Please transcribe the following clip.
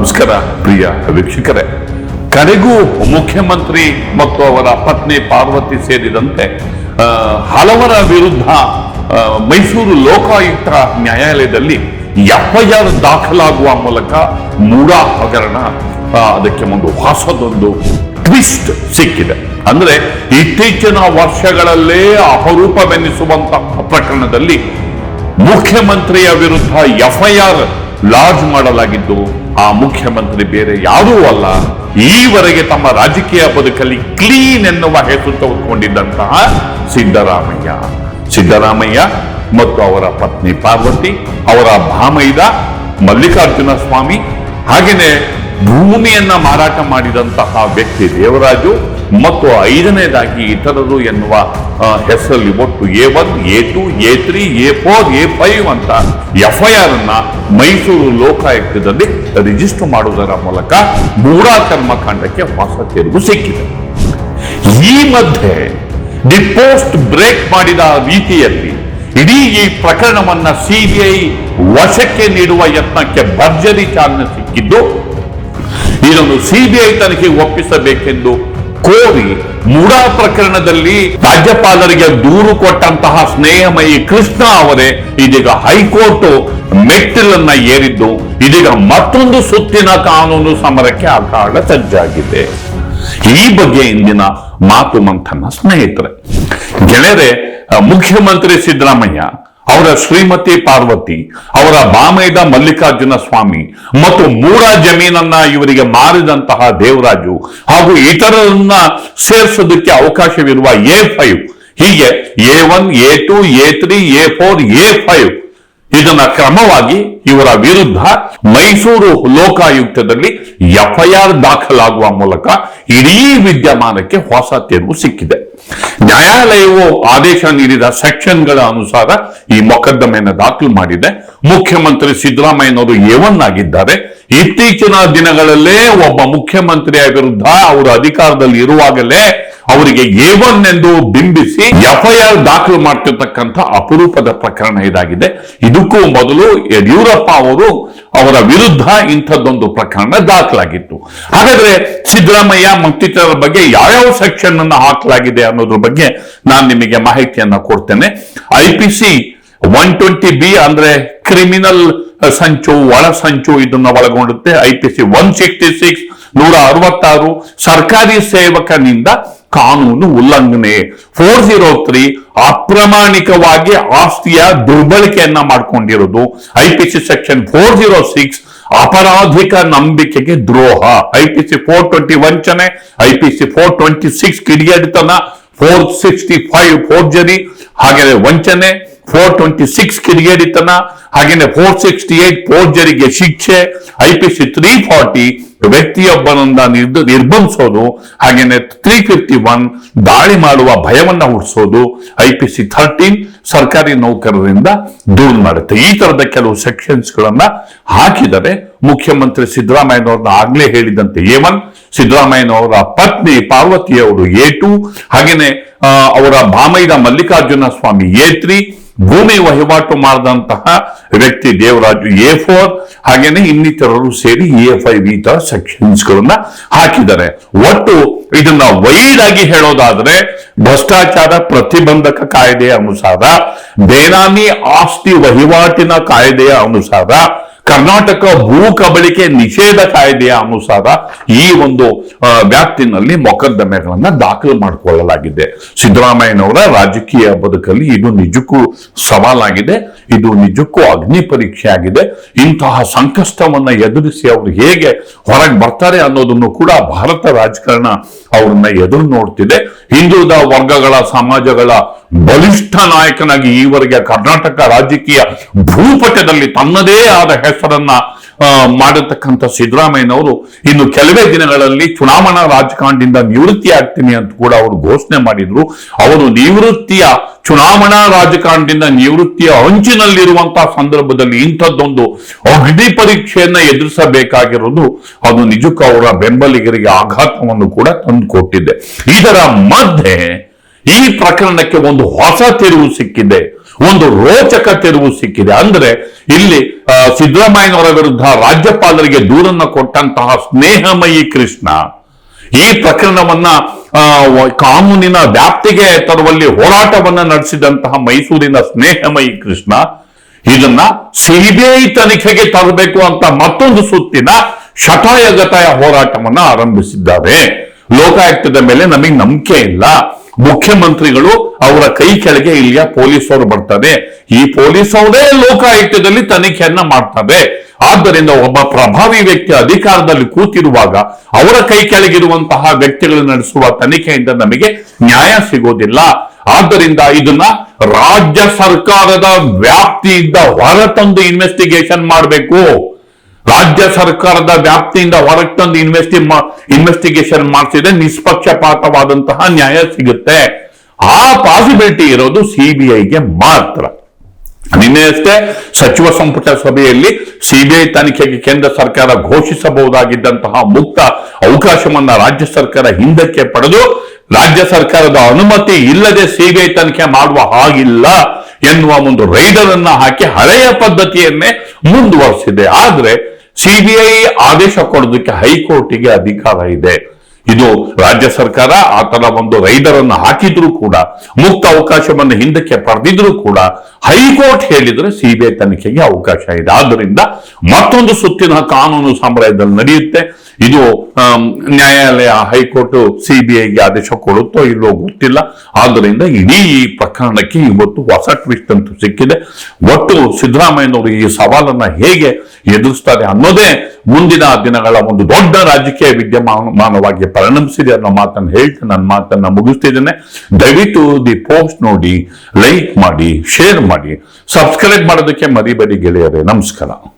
ನಮಸ್ಕಾರ, ಪ್ರಿಯ ವೀಕ್ಷಕರೇ. ಕರೆಗೂ ಮುಖ್ಯಮಂತ್ರಿ ಮತ್ತು ಅವರ ಪತ್ನಿ ಪಾರ್ವತಿ ಸೇರಿದಂತೆ ಹಲವರ ವಿರುದ್ಧ ಮೈಸೂರು ಲೋಕಾಯುಕ್ತ ನ್ಯಾಯಾಲಯದಲ್ಲಿ ಎಫ್ಐಆರ್ ದಾಖಲಾಗುವ ಮೂಲಕ ಮೂಡ ಹಗರಣ ಅದಕ್ಕೆ ಒಂದು ಹೊಸದೊಂದು ಟ್ವಿಸ್ಟ್ ಸಿಕ್ಕಿದೆ. ಅಂದ್ರೆ ಇತ್ತೀಚಿನ ವರ್ಷಗಳಲ್ಲೇ ಅಪರೂಪವೆನ್ನಿಸುವಂತಹ ಪ್ರಕರಣದಲ್ಲಿ ಮುಖ್ಯಮಂತ್ರಿಯ ವಿರುದ್ಧ ಎಫ್ಐಆರ್ ಲಾಜ್ ಮಾಡಲಾಗಿದ್ದು ಆ ಮುಖ್ಯಮಂತ್ರಿ ಬೇರೆ ಯಾರೂ ಅಲ್ಲ, ಈವರೆಗೆ ತಮ್ಮ ರಾಜಕೀಯ ಬದುಕಲ್ಲಿ ಕ್ಲೀನ್ ಎನ್ನುವ ಹೆಸರು ತೆಗೆದುಕೊಂಡಿದ್ದಂತಹ ಸಿದ್ದರಾಮಯ್ಯ. ಸಿದ್ದರಾಮಯ್ಯ ಮತ್ತು ಅವರ ಪತ್ನಿ ಪಾರ್ವತಿ, ಅವರ ಭಾಮೈದ ಮಲ್ಲಿಕಾರ್ಜುನ ಸ್ವಾಮಿ ಹಾಗೆಯೇ ಭೂಮಿಯನ್ನ ಮಾರಾಟ ಮಾಡಿದಂತಹ ವ್ಯಕ್ತಿ ದೇವರಾಜು ಮತ್ತು ಐದನೇದಾಗಿ ಇತರರು ಎನ್ನುವ ಹೆಸರಲ್ಲಿ ಒಟ್ಟು A one, A two, A three, A four, A five ಅಂತ ಎಫ್ ಐ ಆರ್ ಅನ್ನ ಮೈಸೂರು ಲೋಕಾಯುಕ್ತದಲ್ಲಿ ರಿಜಿಸ್ಟರ್ ಮಾಡುವುದರ ಮೂಲಕ ಮೂಡಾ ಕರ್ಮಕಾಂಡಕ್ಕೆ ಹೊಸ ತೆರವು ಸಿಕ್ಕಿದೆ. ಈ ಮಧ್ಯೆ ದಿ ಪೋಸ್ಟ್ ಬ್ರೇಕ್ ಮಾಡಿದ ರೀತಿಯಲ್ಲಿ ಇಡೀ ಈ ಪ್ರಕರಣವನ್ನ ಸಿಬಿಐ ವಶಕ್ಕೆ ನೀಡುವ ಯತ್ನಕ್ಕೆ ಭರ್ಜರಿ ಚಾಲನೆ ಸಿಕ್ಕಿದ್ದು, ಇದನ್ನು ಸಿಬಿಐ ತನಿಖೆಗೆ ಒಪ್ಪಿಸಬೇಕೆಂದು ಕೋರಿ ಮೂಡಾ ಪ್ರಕರಣದಲ್ಲಿ ರಾಜ್ಯಪಾಲರಿಗೆ ದೂರು ಕೊಟ್ಟಂತಹ ಸ್ನೇಹಮಯಿ ಕೃಷ್ಣ ಅವರೇ ಇದೀಗ ಹೈಕೋರ್ಟ್ ಮೆಟ್ಟಿಲನ್ನ ಏರಿದ್ದು ಇದೀಗ ಮತ್ತೊಂದು ಸುತ್ತಿನ ಕಾನೂನು ಸಮರಕ್ಕೆ ಅಖಾಡ ಸಜ್ಜಾಗಿದೆ. ಈ ಬಗ್ಗೆ ಇಂದಿನ ಮಾತು ಮಂಥನ ಸ್ನೇಹಿತರೆ. ಗೆಳೆಯರೆ, ಮುಖ್ಯಮಂತ್ರಿ ಸಿದ್ದರಾಮಯ್ಯ ಅವರ ಶ್ರೀಮತಿ ಪಾರ್ವತಿ, ಅವರ ಬಾಮೈದ ಮಲ್ಲಿಕಾರ್ಜುನ ಸ್ವಾಮಿ ಮತ್ತು ಮೂರ ಜಮೀನನ್ನ ಇವರಿಗೆ ಮಾರಿದಂತಹ ದೇವರಾಜು ಹಾಗೂ ಇತರರನ್ನ ಸೇರಿಸೋದಕ್ಕೆ ಅವಕಾಶವಿರುವ ಎ ಫೈವ್, ಹೀಗೆ A one, A two, A three, A four, A five ಇದನ್ನ ಕ್ರಮವಾಗಿ ಇವರ ವಿರುದ್ಧ ಮೈಸೂರು ಲೋಕಾಯುಕ್ತದಲ್ಲಿ ಎಫ್ಐಆರ್ ದಾಖಲಾಗುವ ಮೂಲಕ ಇಡೀ ವಿದ್ಯಮಾನಕ್ಕೆ ಹೊಸ ತಿರುವು ಸಿಕ್ಕಿದೆ. ನ್ಯಾಯಾಲಯವು ಆದೇಶ ನೀಡಿದ ಸೆಕ್ಷನ್ಗಳ ಅನುಸಾರ ಈ ಮೊಕದ್ದಮೆಯನ್ನು ದಾಖಲು ಮಾಡಿದೆ. ಮುಖ್ಯಮಂತ್ರಿ ಸಿದ್ದರಾಮಯ್ಯನವರು ಏವನ್ ಆಗಿದ್ದಾರೆ ಇತ್ತೀಚಿನ ದಿನಗಳಲ್ಲೇ ಒಬ್ಬ ಮುಖ್ಯಮಂತ್ರಿಯ ವಿರುದ್ಧ ಅವರು ಅಧಿಕಾರದಲ್ಲಿ ಇರುವಾಗಲೇ ಅವರಿಗೆ ಎ ಒನ್ ಎಂದು ಬಿಂಬಿಸಿ ಎಫ್ಐಆರ್ ದಾಖಲು ಮಾಡ್ತಿರ್ತಕ್ಕಂಥ ಅಪರೂಪದ ಪ್ರಕರಣ ಇದಾಗಿದೆ. ಇದಕ್ಕೂ ಮೊದಲು ಯಡಿಯೂರಪ್ಪ ಅವರು ಅವರ ವಿರುದ್ಧ ಇಂಥದ್ದೊಂದು ಪ್ರಕರಣ ದಾಖಲಾಗಿತ್ತು. ಹಾಗಾದ್ರೆ ಸಿದ್ದರಾಮಯ್ಯ ಮತ್ತಿತರರ ಬಗ್ಗೆ ಯಾವ್ಯಾವ ಸೆಕ್ಷನ್ ಅನ್ನು ಹಾಕಲಾಗಿದೆ ಅನ್ನೋದ್ರ ಬಗ್ಗೆ ನಾನು ನಿಮಗೆ ಮಾಹಿತಿಯನ್ನ ಕೊಡ್ತೇನೆ. I P C one twenty B ಅಂದ್ರೆ ಕ್ರಿಮಿನಲ್ ಸಂಚು, ಒಳ ಸಂಚು ಇದನ್ನ ಒಳಗೊಂಡುತ್ತೆ I P C one sixty six ನೂರ ಅರವತ್ತಾರು. ಸರ್ಕಾರಿ ಸೇವಕನಿಂದ ಕಾನೂನು ಉಲ್ಲಂಘನೆ. ಫೋರ್ ಜೀರೋ ತ್ರೀ ಅಪ್ರಾಮಾಣಿಕವಾಗಿ ಆಸ್ತಿಯ ದುರ್ಬಳಕೆಯನ್ನ ಮಾಡ್ಕೊಂಡಿರೋದು. I P C section four zero six ಅಪರಾಧಿಕ ನಂಬಿಕೆಗೆ ದ್ರೋಹ. I P C four twenty ವಂಚನೆ I P C four twenty six ಕಿಡಿಗೇಡಿತನ four sixty five forgery ಹಾಗೆ ವಂಚನೆ ಫೋರ್ ಟ್ವೆಂಟಿ ಸಿಕ್ಸ್ ಕಿಡಿಗೇಡಿತನ ಹಾಗೇನೆ ಫೋರ್ ಸಿಕ್ಸ್ಟಿ ಏಟ್ ಶಿಕ್ಷೆ I P C three forty ವ್ಯಕ್ತಿಯೊಬ್ಬನನ್ನ ನಿರ್ಬಂಧಿಸೋದು, ಹಾಗೇನೆ ತ್ರೀ ಫಿಫ್ಟಿ ಒನ್ ದಾಳಿ ಮಾಡುವ ಭಯವನ್ನ ಹುಟ್ಟಿಸೋದು ಐ ಪಿ ಸಿ ಥರ್ಟೀನ್ ಸರ್ಕಾರಿ ನೌಕರರಿಂದ ದೂರು ಮಾಡುತ್ತೆ. ಈ ತರದ ಕೆಲವು ಸೆಕ್ಷನ್ಸ್ ಗಳನ್ನ ಹಾಕಿದರೆ ಮುಖ್ಯಮಂತ್ರಿ ಸಿದ್ದರಾಮಯ್ಯನವ್ರನ್ನ ಆಗ್ಲೇ ಹೇಳಿದಂತೆ ಎ ಒನ್ ಸಿದ್ದರಾಮಯ್ಯನವರ ಪತ್ನಿ ಪಾರ್ವತಿ ಅವರು ಎ ಟು ಹಾಗೇನೆ ಅವರ ಬಾಮೈದ ಮಲ್ಲಿಕಾರ್ಜುನ ಸ್ವಾಮಿ ಎ ತ್ರೀ ಭೂಮಿ ವಹಿವಾಟು ಮಾಡಿದಂತಹ ವ್ಯಕ್ತಿ ದೇವರಾಜು ಎ ಫೋರ್, ಹಾಗೇನೆ ಇನ್ನಿತರರು ಸೇರಿ ಎ ಫೈವ್ ಈ ತರ ಸೆಕ್ಷನ್ಸ್ ಗಳನ್ನ ಹಾಕಿದ್ದಾರೆ. ಒಟ್ಟು ಇದನ್ನ ವೈಡ್ ಆಗಿ ಹೇಳೋದಾದ್ರೆ, ಭ್ರಷ್ಟಾಚಾರ ಪ್ರತಿಬಂಧಕ ಕಾಯ್ದೆಯ ಅನುಸಾರ, ಬೇನಾಮಿ ಆಸ್ತಿ ವಹಿವಾಟಿನ ಕಾಯ್ದೆಯ ಅನುಸಾರ ಕರ್ನಾಟಕ ಭೂ ಕಬಳಿಕೆ ನಿಷೇಧ ಕಾಯ್ದೆಯ ಅನುಸಾರ ಈ ಒಂದು ವ್ಯಾಪ್ತಿನಲ್ಲಿ ಮೊಕದ್ದಮೆಗಳನ್ನ ದಾಖಲು ಮಾಡಿಕೊಳ್ಳಲಾಗಿದೆ. ಸಿದ್ದರಾಮಯ್ಯನವರ ರಾಜಕೀಯ ಬದುಕಲ್ಲಿ ಇದು ನಿಜಕ್ಕೂ ಸವಾಲಾಗಿದೆ. ಇದು ನಿಜಕ್ಕೂ ಅಗ್ನಿ ಪರೀಕ್ಷೆ ಆಗಿದೆ ಇಂತಹ ಸಂಕಷ್ಟವನ್ನ ಎದುರಿಸಿ ಅವರು ಹೇಗೆ ಹೊರಗೆ ಬರ್ತಾರೆ ಅನ್ನೋದನ್ನು ಕೂಡ ಭಾರತ ರಾಜಕಾರಣ ಅವ್ರನ್ನ ಎದುರು ನೋಡ್ತಿದೆ. ಹಿಂದುಳಿದ ವರ್ಗಗಳ, ಸಮಾಜಗಳ ಬಲಿಷ್ಠ ನಾಯಕನಾಗಿ ಈವರೆಗೆ ಕರ್ನಾಟಕ ರಾಜಕೀಯ ಭೂಪಟದಲ್ಲಿ ತನ್ನದೇ ಆದ ಹೆಸರನ್ನ ಆ, ಮಾಡಿರ್ತಕ್ಕಂಥ ಸಿದ್ದರಾಮಯ್ಯನವರು ಇನ್ನು ಕೆಲವೇ ದಿನಗಳಲ್ಲಿ ಚುನಾವಣಾ ರಾಜಕಾರಣದಿಂದ ನಿವೃತ್ತಿ ಆಗ್ತೀನಿ ಅಂತ ಕೂಡ ಅವರು ಘೋಷಣೆ ಮಾಡಿದ್ರು. ಅವರು ನಿವೃತ್ತಿಯ ಚುನಾವಣಾ ರಾಜಕಾರಣದಿಂದ ನಿವೃತ್ತಿಯ ಅಂಚಿನಲ್ಲಿರುವಂತಹ ಸಂದರ್ಭದಲ್ಲಿ ಇಂಥದ್ದೊಂದು ಅಗ್ನಿ ಪರೀಕ್ಷೆಯನ್ನ ಎದುರಿಸಬೇಕಾಗಿರೋದು ಅದು ನಿಜಕ್ಕೂ ಅವರ ಬೆಂಬಲಿಗರಿಗೆ ಆಘಾತವನ್ನು ಕೂಡ ತಂದು ಕೊಟ್ಟಿದೆ ಇದರ ಮಧ್ಯೆ ಈ ಪ್ರಕರಣಕ್ಕೆ ಒಂದು ಹೊಸ ತಿರುವು ಸಿಕ್ಕಿದೆ. ಒಂದು ರೋಚಕ ತಿರುವು ಸಿಕ್ಕಿದೆ. ಅಂದ್ರೆ ಇಲ್ಲಿ ಸಿದ್ದರಾಮಯ್ಯನವರ ವಿರುದ್ಧ ರಾಜ್ಯಪಾಲರಿಗೆ ದೂರನ್ನ ಕೊಟ್ಟಂತಹ ಸ್ನೇಹಮಯಿ ಕೃಷ್ಣ ಈ ಪ್ರಕರಣವನ್ನ ಕಾನೂನಿನ ವ್ಯಾಪ್ತಿಗೆ ತರುವಲ್ಲಿ ಹೋರಾಟವನ್ನ ನಡೆಸಿದಂತಹ ಮೈಸೂರಿನ ಸ್ನೇಹಮಯಿ ಕೃಷ್ಣ ಇದನ್ನ ಸಿಬಿಐ ತನಿಖೆಗೆ ತರಬೇಕು ಅಂತ ಮತ್ತೊಂದು ಸುತ್ತಿನ ಶತಾಯಗತಾಯ ಹೋರಾಟವನ್ನ ಆರಂಭಿಸಿದ್ದಾರೆ. ಲೋಕಾಯುಕ್ತದ ಮೇಲೆ ನಮಗೆ ನಂಬಿಕೆ ಇಲ್ಲ. ಮುಖ್ಯಮಂತ್ರಿಗಳು ಅವರ ಕೈ ಕೆಳಗೆ ಇಲ್ಲಿಯ ಪೊಲೀಸರು ಬರ್ತದೆ ಈ ಪೊಲೀಸರೇ ಲೋಕಾಯುಕ್ತದಲ್ಲಿ ತನಿಖೆಯನ್ನ ಮಾಡ್ತವೆ. ಆದ್ದರಿಂದ ಒಬ್ಬ ಪ್ರಭಾವಿ ವ್ಯಕ್ತಿ ಅಧಿಕಾರದಲ್ಲಿ ಕೂತಿರುವಾಗ ಅವರ ಕೈ ಕೆಳಗಿರುವಂತಹ ವ್ಯಕ್ತಿಗಳು ನಡೆಸುವ ತನಿಖೆಯಿಂದ ನಮಗೆ ನ್ಯಾಯ ಸಿಗೋದಿಲ್ಲ. ಆದ್ದರಿಂದ ಇದನ್ನ ರಾಜ್ಯ ಸರ್ಕಾರದ ವ್ಯಾಪ್ತಿಯಿಂದ ಹೊರತಂದು ಇನ್ವೆಸ್ಟಿಗೇಷನ್ ಮಾಡಬೇಕು. ರಾಜ್ಯ ಸರ್ಕಾರದ ವ್ಯಾಪ್ತಿಯಿಂದ ಹೊರಗೆ ತಂದು ಇನ್ವೆಸ್ಟಿ ಇನ್ವೆಸ್ಟಿಗೇಷನ್ ಮಾಡಿಸಿದ್ರೆ ನಿಷ್ಪಕ್ಷಪಾತವಾದಂತಹ ನ್ಯಾಯ ಸಿಗುತ್ತೆ. ಆ ಪಾಸಿಬಿಲಿಟಿ ಇರೋದು ಸಿಬಿಐಗೆ ಮಾತ್ರ. ನಿನ್ನೆ ಸಚಿವ ಸಂಪುಟ ಸಭೆಯಲ್ಲಿ ಸಿಬಿಐ ತನಿಖೆಗೆ ಕೇಂದ್ರ ಸರ್ಕಾರ ಘೋಷಿಸಬಹುದಾಗಿದ್ದಂತಹ ಮುಕ್ತ ಅವಕಾಶವನ್ನ ರಾಜ್ಯ ಸರ್ಕಾರ ಹಿಂದಕ್ಕೆ ಪಡೆದು ರಾಜ್ಯ ಸರ್ಕಾರದ ಅನುಮತಿ ಇಲ್ಲದೆ ಸಿಬಿಐ ತನಿಖೆ ಮಾಡುವ ಹಾಗಿಲ್ಲ ಎನ್ನುವ ಒಂದು ರೈಡರ್ ಅನ್ನ ಹಾಕಿ ಹಳೆಯ ಪದ್ಧತಿಯನ್ನೇ ಮುಂದುವರಿಸಿದೆ. ಆದ್ರೆ ಸಿಬಿಐ ಆದೇಶ ಕೊಡೋದಕ್ಕೆ ಹೈಕೋರ್ಟಿಗೆ ಅಧಿಕಾರ ಇದೆ. ಇದು ರಾಜ್ಯ ಸರ್ಕಾರ ಆತನ ಒಂದು ರೈಡರ್ ಅನ್ನು ಹಾಕಿದ್ರು ಕೂಡ, ಮುಕ್ತ ಅವಕಾಶವನ್ನು ಹಿಂದಕ್ಕೆ ಪಡೆದಿದ್ರು ಕೂಡ ಹೈಕೋರ್ಟ್ ಹೇಳಿದ್ರೆ ಸಿಬಿಐ ತನಿಖೆಗೆ ಅವಕಾಶ ಇದೆ. ಆದ್ದರಿಂದ ಮತ್ತೊಂದು ಸುತ್ತಿನ ಕಾನೂನು ಸಾಮ್ರಾಜ್ಯದಲ್ಲಿ ನಡೆಯುತ್ತೆ. ಇದು ನ್ಯಾಯಾಲಯ ಹೈಕೋರ್ಟ್ ಸಿಬಿಐಗೆ ಆದೇಶ ಕೊಡುತ್ತೋ ಇಲ್ಲೋ ಗೊತ್ತಿಲ್ಲ. ಆದ್ದರಿಂದ ಇಡೀ ಈ ಪ್ರಕರಣಕ್ಕೆ ಇವತ್ತು ಹೊಸ ಟ್ವಿಸ್ಟ್ ಅಂತೂ ಸಿಕ್ಕಿದೆ. ಒಟ್ಟು ಸಿದ್ದರಾಮಯ್ಯನವರು ಈ ಸವಾಲನ್ನ ಹೇಗೆ ಎದುರಿಸ್ತಾರೆ ಅನ್ನೋದೇ ಮುಂದಿನ ದಿನಗಳ ಒಂದು ದೊಡ್ಡ ರಾಜಕೀಯ ವಿದ್ಯಮಾನವಾಗಿ ಪರಿಣಮಿಸಿದೆ ಅನ್ನೋ ಮಾತನ್ನು ಹೇಳ್ತಾ ನನ್ನ ಮಾತನ್ನ ಮುಗಿಸ್ತಿದ್ದೇನೆ. ದಯವಿಟ್ಟು ದಿ ಪೋಸ್ಟ್ ನೋಡಿ, ಲೈಕ್ ಮಾಡಿ, ಶೇರ್ ಮಾಡಿ, ಸಬ್ಸ್ಕ್ರೈಬ್ ಮಾಡೋದಕ್ಕೆ ಮರಿಬೇಡಿ ಗೆಳೆಯರೇ. ನಮಸ್ಕಾರ.